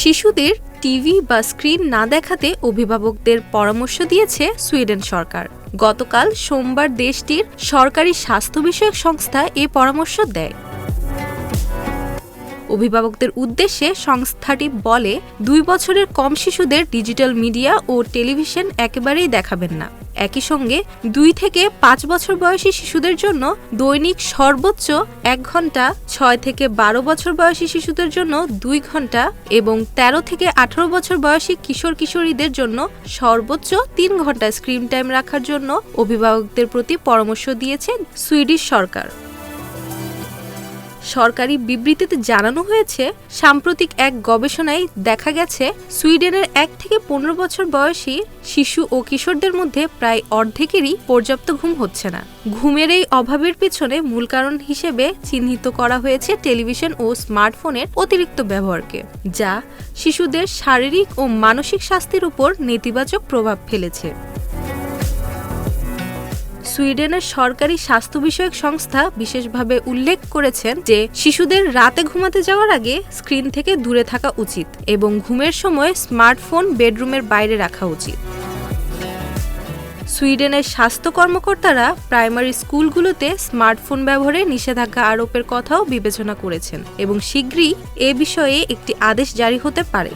শিশুদের টিভি বা স্ক্রিন না দেখাতে অভিভাবকদের পরামর্শ দিয়েছে সুইডেন সরকার। গতকাল সোমবার দেশটির সরকারি স্বাস্থ্য বিষয়ক সংস্থা এ পরামর্শ দেয়। অভিভাবকদের উদ্দেশ্যে সংস্থাটি বলে, দুই বছরের কম শিশুদের ডিজিটাল মিডিয়া ও টেলিভিশন একেবারেই দেখাবেন না। একই সঙ্গে দুই থেকে পাঁচ বছর বয়সী শিশুদের জন্য দৈনিক সর্বোচ্চ এক ঘণ্টা, ছয় থেকে বারো বছর বয়সী শিশুদের জন্য দুই ঘণ্টা এবং ১৩ থেকে আঠারো বছর বয়সী কিশোর কিশোরীদের জন্য সর্বোচ্চ তিন ঘণ্টা স্ক্রিন টাইম রাখার জন্য অভিভাবকদের প্রতি পরামর্শ দিয়েছে সুইডিশ সরকার। সরকারি বিবৃতিতে জানানো হয়েছে, সাম্প্রতিক এক গবেষণায় দেখা গেছে, সুইডেনের এক থেকে পনেরো বছর বয়সী শিশু ও কিশোরদের মধ্যে প্রায় অর্ধেকেরই পর্যাপ্ত ঘুম হচ্ছে না। ঘুমের এই অভাবের পেছনে মূল কারণ হিসেবে চিহ্নিত করা হয়েছে টেলিভিশন ও স্মার্টফোনের অতিরিক্ত ব্যবহারকে, যা শিশুদের শারীরিক ও মানসিক স্বাস্থ্যের উপর নেতিবাচক প্রভাব ফেলেছে। সুইডেনের সরকারি স্বাস্থ্য বিষয়ক সংস্থা বিশেষভাবে উল্লেখ করেছেন যে, শিশুদের রাতে ঘুমাতে যাওয়ার আগে স্ক্রিন থেকে দূরে থাকা উচিত এবং ঘুমের সময় স্মার্টফোন বেডরুমের বাইরে রাখা উচিত। সুইডেনের স্বাস্থ্য কর্মকর্তারা প্রাইমারি স্কুলগুলোতে স্মার্টফোন ব্যবহারে নিষেধাজ্ঞা আরোপের কথাও বিবেচনা করেছেন এবং শীঘ্রই এ বিষয়ে একটি আদেশ জারি হতে পারে।